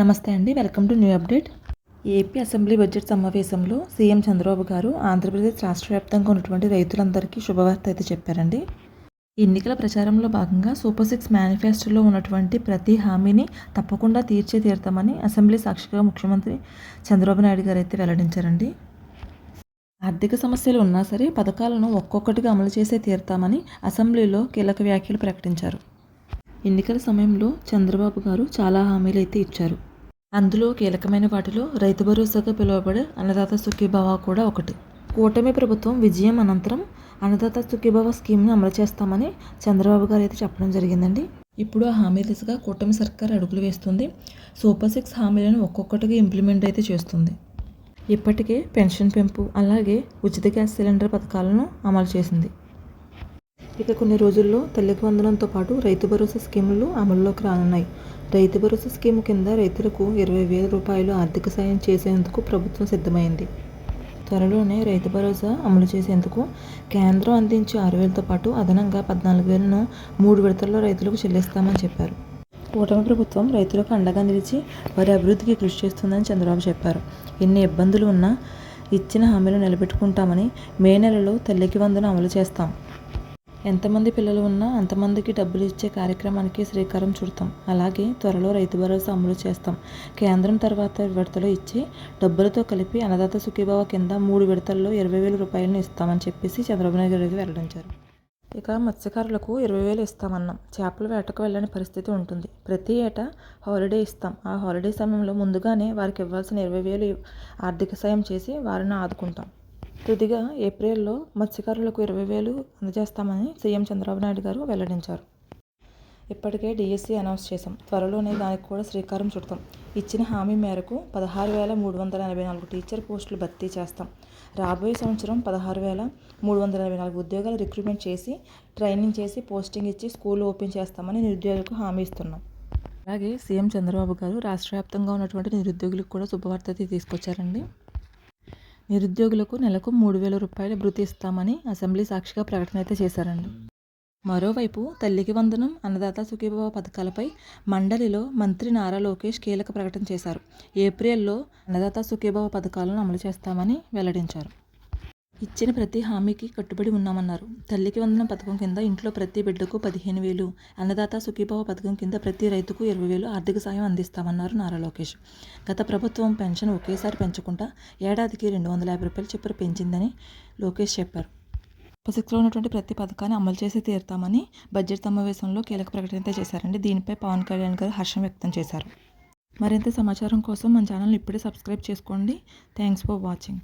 నమస్తే అండి welcome to new update. AP assembly budget సమావేశంలో సీఎం చంద్రబాబు గారు ఆంధ్రప్రదేశ్ రాష్ట్ర వ్యాప్తంగా ఉన్నటువంటి రైతులందరికీ శుభవార్త అయితే చెప్పారండి. ఎన్నికల ప్రచారంలో భాగంగా సూపర్ సిక్స్ మేనిఫెస్టోలో ఉన్నటువంటి ప్రతి హామీని తప్పకుండా తీర్చే తీరుతామని అసెంబ్లీ సాక్షిగా ముఖ్యమంత్రి చంద్రబాబు నాయుడు గారు అయితే వెల్లడించారండి. ఆర్థిక సమస్యలు ఉన్నా సరే పథకాలను ఒక్కొక్కటిగా అమలు చేసే తీరుతామని అసెంబ్లీలో కీలక వ్యాఖ్యలు ప్రకటించారు. ఎన్నికల సమయంలో చంద్రబాబు గారు చాలా హామీలు అయితే ఇచ్చారు. అందులో కీలకమైన వాటిలో రైతు భరోసాగా పిలువబడే అన్నదాత సుఖీభావ కూడా ఒకటి. కూటమి ప్రభుత్వం విజయం అనంతరం అన్నదాత సుఖీభావ స్కీమ్ని అమలు చేస్తామని చంద్రబాబు గారు అయితే చెప్పడం జరిగిందండి. ఇప్పుడు ఆ హామీ దిశగా కూటమి సర్కార్ అడుగులు వేస్తుంది. సూపర్ సిక్స్ హామీలను ఒక్కొక్కటిగా ఇంప్లిమెంట్ అయితే చేస్తుంది. ఇప్పటికే పెన్షన్ పెంపు అలాగే ఉచిత గ్యాస్ సిలిండర్ పథకాలను అమలు చేసింది. ఇక కొన్ని రోజుల్లో తల్లికి వందనంతో పాటు రైతు భరోసా స్కీములు అమల్లోకి రానున్నాయి. రైతు భరోసా స్కీము కింద రైతులకు ఇరవై వేల రూపాయలు ఆర్థిక సాయం చేసేందుకు ప్రభుత్వం సిద్ధమైంది. త్వరలోనే రైతు భరోసా అమలు చేసేందుకు కేంద్రం అందించే ఆరు వేలతో పాటు అదనంగా పద్నాలుగు వేలను మూడు విడతల్లో రైతులకు చెల్లిస్తామని చెప్పారు. కూటమి ప్రభుత్వం రైతులకు అండగా నిలిచి వారి అభివృద్ధికి కృషి చేస్తుందని చంద్రబాబు చెప్పారు. ఎన్ని ఇబ్బందులు ఉన్నా ఇచ్చిన హామీలు నిలబెట్టుకుంటామని మే నెలలో తల్లికి వందన అమలు చేస్తాం. ఎంతమంది పిల్లలు ఉన్నా అంతమందికి డబ్బులు ఇచ్చే కార్యక్రమానికి శ్రీకారం చుడతాం. అలాగే త్వరలో రైతు భరోసా అమలు చేస్తాం. కేంద్రం తర్వాత విడతలు ఇచ్చి డబ్బులతో కలిపి అన్నదాత సుఖీభావ కింద మూడు విడతల్లో ఇరవై వేల రూపాయలను ఇస్తామని చెప్పేసి చంద్రబాబు నాయుడు గారు వెల్లడించారు. ఇక మత్స్యకారులకు ఇరవై వేలు ఇస్తామన్నాం. చేపల వేటకు వెళ్ళని పరిస్థితి ఉంటుంది. ప్రతి ఏటా హాలిడే ఇస్తాం. ఆ హాలిడే సమయంలో ముందుగానే వారికి ఇవ్వాల్సిన ఇరవై వేలు ఆర్థిక సాయం చేసి వారిని ఆదుకుంటాం. తుదిగా ఏప్రిల్లో మత్స్యకారులకు ఇరవై వేలు అందజేస్తామని సీఎం చంద్రబాబు నాయుడు గారు వెల్లడించారు. ఇప్పటికే డిఎస్సి అనౌన్స్ చేశాం. త్వరలోనే దానికి కూడా శ్రీకారం చుడతాం. ఇచ్చిన హామీ మేరకు పదహారు వేల మూడు వందల ఎనభై నాలుగు టీచర్ పోస్టులు భర్తీ చేస్తాం. రాబోయే సంవత్సరం పదహారు వేల మూడు వందల ఎనభై నాలుగు ఉద్యోగాలు రిక్రూట్మెంట్ చేసి ట్రైనింగ్ చేసి పోస్టింగ్ ఇచ్చి స్కూల్ ఓపెన్ చేస్తామని నిరుద్యోగులకు హామీ ఇస్తున్నాం. అలాగే సీఎం చంద్రబాబు గారు రాష్ట్ర వ్యాప్తంగా ఉన్నటువంటి నిరుద్యోగులకు కూడా శుభవార్త తీసుకొచ్చారండి. నిరుద్యోగులకు నెలకు మూడు వేల రూపాయల భృతి ఇస్తామని అసెంబ్లీ సాక్షిగా ప్రకటన అయితే చేశారండి. మరోవైపు తల్లికి వందనం అన్నదాత సుఖీభావ పథకాలపై మండలిలో మంత్రి నారా లోకేష్ కీలక ప్రకటన చేశారు. ఏప్రిల్లో అన్నదాత సుఖీభావ పథకాలను అమలు చేస్తామని వెల్లడించారు. ఇచ్చిన ప్రతి హామీకి కట్టుబడి ఉన్నామన్నారు. తల్లికి వందనం పథకం కింద ఇంట్లో ప్రతి బిడ్డకు పదిహేను వేలు అన్నదాత సుఖీభావ పథకం కింద ప్రతి రైతుకు ఇరవై వేలు ఆర్థిక సాయం అందిస్తామన్నారు నారా లోకేష్. గత ప్రభుత్వం పెన్షన్ ఒకేసారి పెంచకుండా ఏడాదికి రెండు వందల యాభై రూపాయలు చొప్పున పెంచిందని లోకేష్ చెప్పారు. ఉపశక్తిలో ఉన్నటువంటి ప్రతి పథకాన్ని అమలు చేసి తీరుతామని బడ్జెట్ సమావేశంలో కీలక ప్రకటన చేశారండి. దీనిపై పవన్ కళ్యాణ్ గారు హర్షం వ్యక్తం చేశారు. మరింత సమాచారం కోసం మన ఛానల్ ఇప్పుడే సబ్స్క్రైబ్ చేసుకోండి. Thanks for watching.